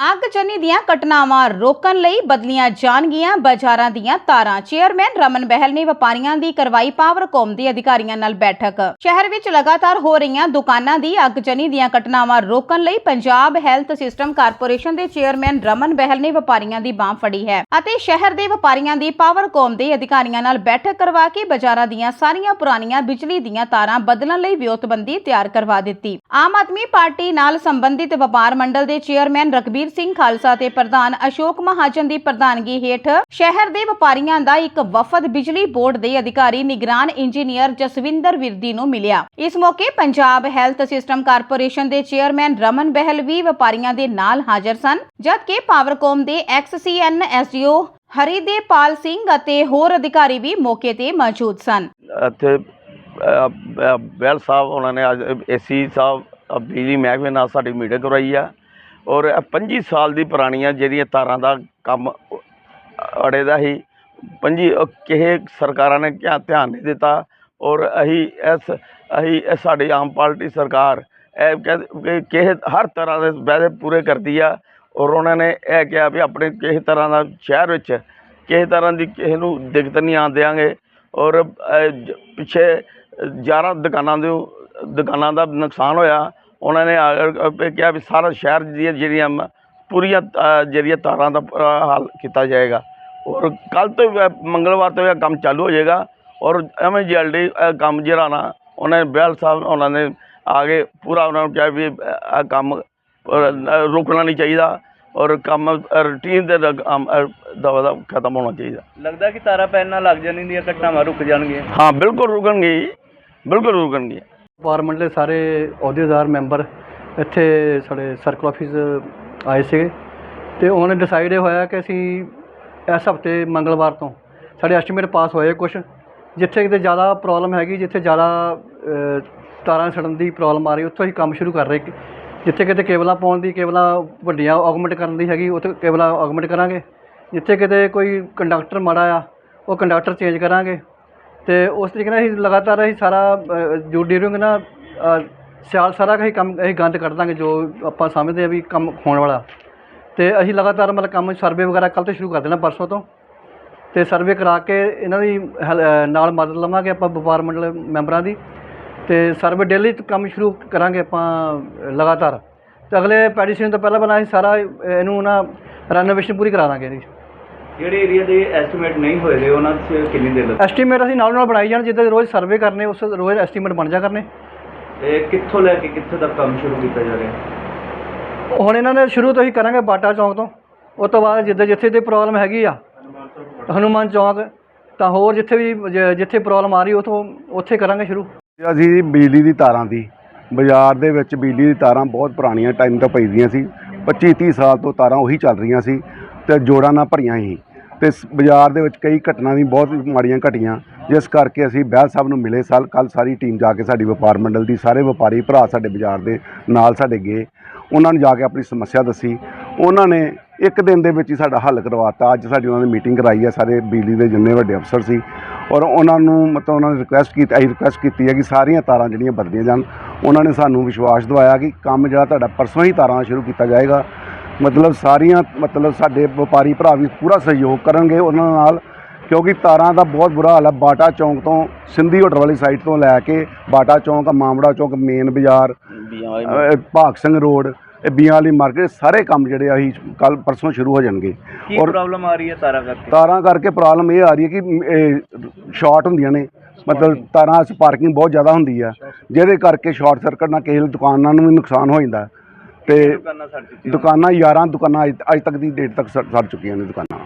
ਅੱਗਜਨੀ ਦੀਆਂ ਘਟਨਾਵਾਂ ਰੋਕਣ ਲਈ ਬਦਲੀਆਂ ਜਾਣਗੀਆਂ ਬਾਜ਼ਾਰਾਂ ਦੀਆਂ ਤਾਰਾਂ। ਚੇਅਰਮੈਨ ਰਮਨ ਬਹਿਲ ਨੇ ਵਪਾਰੀਆਂ ਦੀ ਕਰਵਾਈ ਪਾਵਰਕੌਮ ਦੇ ਅਧਿਕਾਰੀਆਂ ਨਾਲ ਬੈਠਕ। ਸ਼ਹਿਰ ਵਿੱਚ ਲਗਾਤਾਰ ਹੋ ਰਹੀਆਂ ਦੁਕਾਨਾਂ ਦੀ ਅੱਗਜਨੀ ਦੀਆਂ ਘਟਨਾਵਾਂ ਰੋਕਣ ਲਈ ਪੰਜਾਬ ਹੈਲਥ ਸਿਸਟਮ ਕਾਰਪੋਰੇਸ਼ਨ ਦੇ ਚੇਅਰਮੈਨ ਰਮਨ ਬਹਿਲ ਨੇ ਵਪਾਰੀਆਂ ਦੀ ਬਾਹ ਫੜੀ ਹੈ ਅਤੇ ਸ਼ਹਿਰ ਦੇ ਵਪਾਰੀਆਂ ਦੀ ਪਾਵਰਕੌਮ ਦੇ ਅਧਿਕਾਰੀਆਂ ਨਾਲ ਬੈਠਕ ਕਰਵਾ ਕੇ ਬਾਜ਼ਾਰਾਂ ਦੀਆਂ ਸਾਰੀਆਂ ਪੁਰਾਣੀਆਂ ਬਿਜਲੀ ਦੀਆਂ ਤਾਰਾਂ ਬਦਲਣ ਲਈ ਵਿਉਂਤਬੰਦੀ ਤਿਆਰ ਕਰਵਾ ਦਿੱਤੀ। ਆਮ ਆਦਮੀ ਪਾਰਟੀ ਨਾਲ ਸੰਬੰਧਿਤ ਵਪਾਰ ਮੰਡਲ ਦੇ ਚੇਅਰਮੈਨ ਰਕਬੀਰ ਸਿੰਘ ਖਾਲਸਾ ਤੇ ਪ੍ਰਧਾਨ ਅਸ਼ੋਕ ਮਹਾਜਨ ਦੀ ਪ੍ਰਧਾਨਗੀ ਹੇਠ ਸ਼ਹਿਰ ਦੇ ਵਪਾਰੀਆਂ ਦਾ ਇੱਕ ਵਫਦ ਬਿਜਲੀ ਬੋਰਡ ਦੇ ਅਧਿਕਾਰੀ ਨਿਗਰਾਨ ਇੰਜੀਨੀਅਰ ਜਸਵਿੰਦਰ ਵਿਰਦੀ ਨੂੰ ਮਿਲਿਆ। ਇਸ ਮੌਕੇ ਪੰਜਾਬ ਹੈਲਥ ਸਿਸਟਮ ਕਾਰਪੋਰੇਸ਼ਨ ਦੇ ਚੇਅਰਮੈਨ ਰਮਨ ਬਹਿਲ ਵੀ ਵਪਾਰੀਆਂ ਦੇ ਨਾਲ ਹਾਜ਼ਰ ਸਨ, ਜਦਕਿ ਪਾਵਰਕੌਮ ਦੇ ਐਕਸ-ਸੀਐਨ ਐਸਡੀਓ ਹਰੀਦੇਪਾਲ ਸਿੰਘ ਅਤੇ ਹੋਰ ਅਧਿਕਾਰੀ ਵੀ ਮੌਕੇ ਤੇ ਮੌਜੂਦ ਸਨ। ਇੱਥੇ ਬੈਲ ਸਾਹਿਬ, ਉਹਨਾਂ ਨੇ ਅੱਜ ਏਸੀ ਸਾਹਿਬ ਬਿਜਲੀ ਮਹਿਕਮੇ ਨਾਲ ਸਾਡੀ ਮੀਟਿੰਗ ਕਰਵਾਈ ਆ। ਔਰ ਇਹ 25 ਸਾਲ ਦੀ ਪੁਰਾਣੀਆਂ ਜਿਹੜੀਆਂ ਤਾਰਾਂ ਦਾ ਕੰਮ ਅੜੇ ਦਾ ਹੀ 25 ਕਿਸੇ ਸਰਕਾਰਾਂ ਨੇ ਕਿਆ ਧਿਆਨ ਨਹੀਂ ਦਿੱਤਾ ਔਰ ਅਸੀਂ ਇਸ ਅਸੀਂ ਇਹ ਸਾਡੀ ਆਮ ਪਾਰਟੀ ਸਰਕਾਰ ਇਹ ਕਹਿ- ਕਿਸੇ ਹਰ ਤਰ੍ਹਾਂ ਦੇ ਵਾਅਦੇ ਪੂਰੇ ਕਰਦੀ ਆ ਔਰ ਉਹਨਾਂ ਨੇ ਇਹ ਕਿਹਾ ਵੀ ਆਪਣੇ ਕਿਸੇ ਤਰ੍ਹਾਂ ਦਾ ਸ਼ਹਿਰ ਵਿੱਚ ਕਿਸੇ ਤਰ੍ਹਾਂ ਦੀ ਕਿਸੇ ਨੂੰ ਦਿੱਕਤ ਨਹੀਂ ਆਉਣ ਦਿਆਂਗੇ ਔਰ ਪਿੱਛੇ 11 ਦੁਕਾਨਾਂ ਦੇ, ਦੁਕਾਨਾਂ ਦਾ ਨੁਕਸਾਨ ਹੋਇਆ ਉਹਨਾਂ ਨੇ ਕਿਹਾ ਵੀ ਸਾਰਾ ਸ਼ਹਿਰ ਦੀਆਂ ਜਿਹੜੀਆਂ ਪੂਰੀਆਂ ਜਿਹੜੀਆਂ ਤਾਰਾਂ ਦਾ ਹੱਲ ਕੀਤਾ ਜਾਏਗਾ। ਔਰ ਕੱਲ ਤੋਂ ਮੰਗਲਵਾਰ ਤੋਂ ਇਹ ਕੰਮ ਚਾਲੂ ਹੋ ਜਾਏਗਾ। ਔਰ ਐਵੇਂ ਜਲਦੀ ਕੰਮ ਜਿਹੜਾ ਨਾ ਉਹਨਾਂ ਨੇ ਬਹਿਲ ਸਾਹਿਬ ਉਹਨਾਂ ਨੇ ਆ ਕੇ ਪੂਰਾ ਉਹਨਾਂ ਨੂੰ ਕਿਹਾ ਵੀ ਇਹ ਕੰਮ ਰੁਕਣਾ ਨਹੀਂ ਚਾਹੀਦਾ। ਔਰ ਕੰਮ ਰੂਟੀਨ ਦੇ ਦਵਾ ਦਾ ਖਤਮ ਹੋਣਾ ਚਾਹੀਦਾ। ਲੱਗਦਾ ਕਿ ਤਾਰਾ ਪੈਣ ਨਾਲ ਲੱਗ ਜਾਣਗੀਆਂ ਘਟਨਾਵਾਂ ਰੁਕ ਜਾਣਗੀਆਂ। ਹਾਂ ਬਿਲਕੁਲ ਰੁਕਣਗੇ ਬਿਲਕੁਲ ਰੁਕਣਗੇ ਡਿਪਾਰਟਮੈਂਟ ਦੇ ਸਾਰੇ ਅਹੁਦੇਦਾਰ ਮੈਂਬਰ ਇੱਥੇ ਸਾਡੇ ਸਰਕਲ ਆਫਿਸ ਆਏ ਸੀਗੇ ਤੇ ਉਹਨਾਂ ਨੇ ਡਿਸਾਈਡ ਇਹ ਹੋਇਆ ਕਿ ਅਸੀਂ ਇਸ ਹਫ਼ਤੇ ਮੰਗਲਵਾਰ ਤੋਂ ਸਾਡੇ ਐਸਟੀਮੇਟ ਪਾਸ ਹੋਏ ਕੁਝ ਜਿੱਥੇ ਕਿਤੇ ਜ਼ਿਆਦਾ ਪ੍ਰੋਬਲਮ ਹੈਗੀ, ਜਿੱਥੇ ਜ਼ਿਆਦਾ ਤਾਰਾਂ ਸੜਨ ਦੀ ਪ੍ਰੋਬਲਮ ਆ ਰਹੀ, ਉੱਥੋਂ ਹੀ ਕੰਮ ਸ਼ੁਰੂ ਕਰ ਰਹੇ ਜਿੱਥੇ ਕਿਤੇ ਕੇਬਲਾਂ ਪਾਉਣ ਦੀ, ਕੇਬਲਾਂ ਵੱਡੀਆਂ ਆਗਮੈਂਟ ਕਰਨ ਦੀ ਹੈਗੀ, ਉੱਥੇ ਕੇਬਲਾਂ ਆਗਮੈਂਟ ਕਰਾਂਗੇ, ਜਿੱਥੇ ਕਿਤੇ ਕੋਈ ਕੰਡਕਟਰ ਮਾੜਾ ਆ, ਉਹ ਕੰਡਕਟਰ ਚੇਂਜ ਕਰਾਂਗੇ ਅਤੇ ਉਸ ਤਰੀਕੇ ਨਾਲ ਅਸੀਂ ਲਗਾਤਾਰ ਅਸੀਂ ਸਾਰਾ ਜੋ ਡਿਊਰਿੰਗ ਨਾ ਸਿਆਲ ਸਾਰਾ ਅਸੀਂ ਕੰਮ, ਅਸੀਂ ਗੰਦ ਕੱਢ ਦਾਂਗੇ ਜੋ ਆਪਾਂ ਸਮਝਦੇ ਹਾਂ ਵੀ ਕੰਮ ਹੋਣ ਵਾਲਾ। ਅਤੇ ਅਸੀਂ ਲਗਾਤਾਰ ਮਤਲਬ ਕੰਮ ਸਰਵੇ ਵਗੈਰਾ ਕੱਲ੍ਹ ਤੋਂ ਸ਼ੁਰੂ ਕਰ ਦੇਣਾ, ਪਰਸੋਂ ਤੋਂ। ਅਤੇ ਸਰਵੇ ਕਰਾ ਕੇ ਇਹਨਾਂ ਦੀ ਹੈਲ- ਨਾਲ ਮਦਦ ਲਵਾਂਗੇ ਆਪਾਂ ਵਪਾਰ ਮੰਡਲ ਮੈਂਬਰਾਂ ਦੀ। ਅਤੇ ਸਰਵੇ ਡੇਲੀ ਕੰਮ ਸ਼ੁਰੂ ਕਰਾਂਗੇ ਆਪਾਂ ਲਗਾਤਾਰ। ਅਤੇ ਅਗਲੇ ਪੈਡੀਸ਼ਨ ਤੋਂ ਪਹਿਲਾਂ ਪਹਿਲਾਂ ਅਸੀਂ ਸਾਰਾ ਇਹਨੂੰ ਨਾ, ਰੈਨੋਵੇਸ਼ਨ ਪੂਰੀ ਕਰਾ ਦਾਂਗੇ ਇਹਦੀ। ਜਿਹੜੇ ਏਰੀਆ ਦੇ ਐਸਟੀਮੇਟ ਨਹੀਂ ਹੋਏ ਦੇ ਉਹਨਾਂ 'ਚ ਕਿੰਨੀ ਦੇਰ ਲੱਗ? ਐਸਟੀਮੇਟ ਅਸੀਂ ਨਾਲ ਨਾਲ ਬਣਾਈ ਜਾਣ ਜਿੱਦਾਂ ਰੋਜ਼ ਸਰਵੇ ਕਰਨੇ ਉਸ ਰੋਜ਼ ਐਸਟੀਮੇਟ ਬਣ ਜਾ ਕਰਨੇ। ਤੇ ਕਿੱਥੋਂ ਲੈ ਕੇ ਕਿੱਥੇ ਤੱਕ ਕੰਮ ਸ਼ੁਰੂ ਕੀਤਾ ਜਾ ਰਿਹਾ? ਹੁਣ ਇਹਨਾਂ ਨੇ ਸ਼ੁਰੂ ਤੋਂ ਹੀ ਕਰਾਂਗੇ ਬਾਟਾ ਚੌਂਕ ਤੋਂ। ਉਸ ਤੋਂ ਬਾਅਦ ਜਿੱਦਾਂ ਜਿੱਥੇ ਦੀ ਪ੍ਰੋਬਲਮ ਹੈਗੀ ਆ ਹਨੂਮਾਨ ਚੌਂਕ ਤਾਂ ਹੋਰ ਜਿੱਥੇ ਵੀ ਜ- ਜਿੱਥੇ ਪ੍ਰੋਬਲਮ ਆ ਰਹੀ ਉਥੋਂ ਉੱਥੇ ਕਰਾਂਗੇ ਸ਼ੁਰੂ। ਅਸੀਂ ਜੀ ਬਿਜਲੀ ਦੀ ਤਾਰਾਂ ਦੀ। ਬਾਜ਼ਾਰ ਦੇ ਵਿੱਚ ਬਿਜਲੀ ਦੀ ਤਾਰਾਂ ਬਹੁਤ ਪੁਰਾਣੀਆਂ ਟਾਈਮ ਤੋਂ ਪਈਦੀਆਂ ਸੀ। 25 30 ਸਾਲ ਤੋਂ ਤਾਰਾਂ ਉਹੀ ਚੱਲ ਰਹੀਆਂ ਸੀ ਤੇ ਜੋੜਾਂ ਨਾਲ ਭਰੀਆਂ ਸੀ। ਤੇ ਬਾਜ਼ਾਰ ਦੇ ਵਿੱਚ ਕਈ ਘਟਨਾ ਵੀ ਬਹੁਤ ਮਾੜੀਆਂ ਘਟੀਆਂ। ਜਿਸ ਕਰਕੇ ਅਸੀਂ ਬਹਿਲ ਸਾਹਿਬ ਨੂੰ ਮਿਲੇ ਸਾਲ ਕੱਲ ਸਾਰੀ ਟੀਮ ਜਾ ਕੇ ਸਾਡੀ ਵਪਾਰ ਮੰਡਲ ਦੀ, ਸਾਰੇ ਵਪਾਰੀ ਭਰਾ ਸਾਡੇ ਬਾਜ਼ਾਰ ਦੇ ਨਾਲ ਸਾਡੇ ਗਏ। ਉਹਨਾਂ ਨੂੰ ਜਾ ਕੇ ਆਪਣੀ ਸਮੱਸਿਆ ਦੱਸੀ। ਉਹਨਾਂ ਨੇ ਇੱਕ ਦਿਨ ਦੇ ਵਿੱਚ ਹੀ ਸਾਡਾ ਹੱਲ ਕਰਵਾਤਾ। ਅੱਜ ਸਾਡੀ ਉਹਨਾਂ ਨੇ ਮੀਟਿੰਗ ਕਰਾਈ ਹੈ, ਸਾਰੇ ਬਿਜਲੀ ਦੇ ਜਿੰਨੇ ਵੱਡੇ ਅਫਸਰ ਸੀ। ਔਰ ਉਹਨਾਂ ਨੂੰ ਮਤਲਬ ਉਹਨਾਂ ਨੇ ਰਿਕੁਐਸਟ ਕੀਤੀ, ਅਸੀਂ ਰਿਕੁਐਸਟ ਕੀਤੀ ਹੈ ਕਿ ਸਾਰੀਆਂ ਤਾਰਾਂ ਜਿਹੜੀਆਂ ਬਦਲੀਆਂ ਜਾਣ। ਉਹਨਾਂ ਨੇ ਸਾਨੂੰ ਵਿਸ਼ਵਾਸ ਦਿਵਾਇਆ ਕਿ ਕੰਮ ਜਿਹੜਾ ਤੁਹਾਡਾ ਪਰਸੋਂ ਹੀ ਤਾਰਾਂ ਸ਼ੁਰੂ ਕੀਤਾ ਜਾਏਗਾ। ਮਤਲਬ ਸਾਰੀਆਂ ਮਤਲਬ ਸਾਡੇ ਵਪਾਰੀ ਭਰਾ ਵੀ ਪੂਰਾ ਸਹਿਯੋਗ ਕਰਨਗੇ ਉਹਨਾਂ ਨਾਲ ਕਿਉਂਕਿ ਤਾਰਾਂ ਦਾ ਬਹੁਤ ਬੁਰਾ ਹਾਲ ਹੈ ਬਾਟਾ ਚੌਂਕ ਤੋਂ ਸਿੰਧੀ ਹੋਟਲ ਵਾਲੀ ਸਾਈਡ ਤੋਂ ਲੈ ਕੇ ਬਾਟਾ ਚੌਂਕ ਮਾਮੜਾ ਚੌਂਕ ਮੇਨ ਬਾਜ਼ਾਰ ਅਹ ਭਾਗ ਸਿੰਘ ਰੋਡ ਇਹ ਬੀਆਂ ਵਾਲੀ ਮਾਰਕੀਟ ਸਾਰੇ ਕੰਮ ਜਿਹੜੇ ਅਸੀਂ ਕੱਲ ਪਰਸੋਂ ਸ਼ੁਰੂ ਹੋ ਜਾਣਗੇ। ਕੀ ਔਰ ਪ੍ਰੋਬਲਮ ਆ ਰਹੀ ਹੈ ਤਾਰਾ ਕਰਕੇ? ਤਾਰਾਂ ਕਰਕੇ ਪ੍ਰੋਬਲਮ ਇਹ ਆ ਰਹੀ ਹੈ ਕਿ ਸ਼ਾਰਟ ਹੁੰਦੀਆਂ ਨੇ। ਮਤਲਬ ਤਾਰਾਂ 'ਚ ਪਾਰਕਿੰਗ ਬਹੁਤ ਜ਼ਿਆਦਾ ਹੁੰਦੀ ਆ। ਜਿਹਦੇ ਕਰਕੇ ਸ਼ਾਰਟ ਸਰਕਟ ਨਾਲ ਕਿਸੇ ਦੁਕਾਨਾਂ ਨੂੰ ਵੀ ਨੁਕਸਾਨ ਹੋ ਜਾਂਦਾ। ਤੇ ਦੁਕਾਨਾਂ ਸੜ ਚੁੱਕੀਆਂ ਦੁਕਾਨਾਂ 11 ਦੁਕਾਨਾਂ ਅੱਜ ਅੱਜ ਤੱਕ ਦੀ ਡੇਟ ਤੱਕ ਸੜ ਸੜ ਚੁੱਕੀਆਂ ਨੇ ਦੁਕਾਨਾਂ।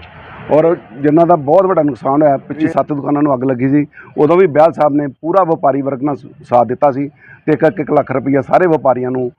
ਔਰ ਜਿਨ੍ਹਾਂ ਦਾ ਬਹੁਤ ਵੱਡਾ ਨੁਕਸਾਨ ਹੋਇਆ ਪਿੱਛੇ ਸੱਤ ਦੁਕਾਨਾਂ ਨੂੰ ਅੱਗ ਲੱਗੀ ਸੀ। ਉਦੋਂ ਵੀ ਬਹਿਲ ਸਾਹਿਬ ਨੇ ਪੂਰਾ ਵਪਾਰੀ ਵਰਗ ਨਾਲ ਸਾਥ ਦਿੱਤਾ ਸੀ ਤੇ ਇੱਕ ਇੱਕ ਲੱਖ ਰੁਪਈਆ ਸਾਰੇ ਵਪਾਰੀਆਂ ਨੂੰ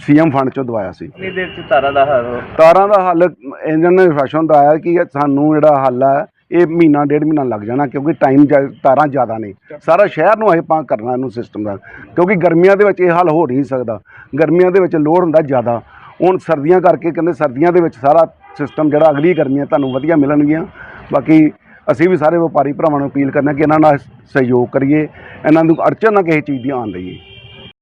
ਸੀਐਮ ਫੰਡ ਚੋਂ ਦਵਾਇਆ ਸੀ। ਕਿੰਨੀ ਦੇਰ 'ਚ ਤਾਰਾ ਦਾ ਹੱਲ ਤਾਰਾਂ ਦਾ ਹੱਲ ਇੰਜਨ ਨੇ ਫੈਸ਼ਨ ਦਾ ਆਇਆ ਕਿ ਸਾਨੂੰ ਜਿਹੜਾ ਹੱਲ ਹੈ ਇਹ ਮਹੀਨਾ, ਡੇਢ ਮਹੀਨਾ ਲੱਗ ਜਾਣਾ ਕਿਉਂਕਿ ਟਾਈਮ ਤਾਰਾਂ ਜ਼ਿਆਦਾ ਨੇ। ਸਾਰਾ ਸ਼ਹਿਰ ਨੂੰ ਇਹ ਆਪਾਂ ਕਰਨਾ ਇਹਨੂੰ ਸਿਸਟਮ ਦਾ। ਕਿਉਂਕਿ ਗਰਮੀਆਂ ਦੇ ਵਿੱਚ ਇਹ ਹੱਲ ਹੋ ਨਹੀਂ ਸਕਦਾ। ਗਰਮੀਆਂ ਦੇ ਵਿੱਚ ਲੋੜ ਹੁੰਦਾ ਜ਼ਿਆਦਾ। ਹੁਣ ਸਰਦੀਆਂ ਕਰਕੇ ਕਹਿੰਦੇ ਸਰਦੀਆਂ ਦੇ ਵਿੱਚ ਸਾਰਾ ਸਿਸਟਮ ਜਿਹੜਾ ਅਗਲੀ ਗਰਮੀਆਂ ਤੁਹਾਨੂੰ ਵਧੀਆ ਮਿਲਣਗੀਆਂ। ਬਾਕੀ ਅਸੀਂ ਵੀ ਸਾਰੇ ਵਪਾਰੀ ਭਰਾਵਾਂ ਨੂੰ ਅਪੀਲ ਕਰਨਾ ਕਿ ਇਹਨਾਂ ਨਾਲ ਸਹਿਯੋਗ ਕਰੀਏ। ਇਹਨਾਂ ਨੂੰ ਅੜਚਨ ਨਾ ਕਿਸੇ ਚੀਜ਼ ਦੀ ਆਉਣ ਦਈਏ।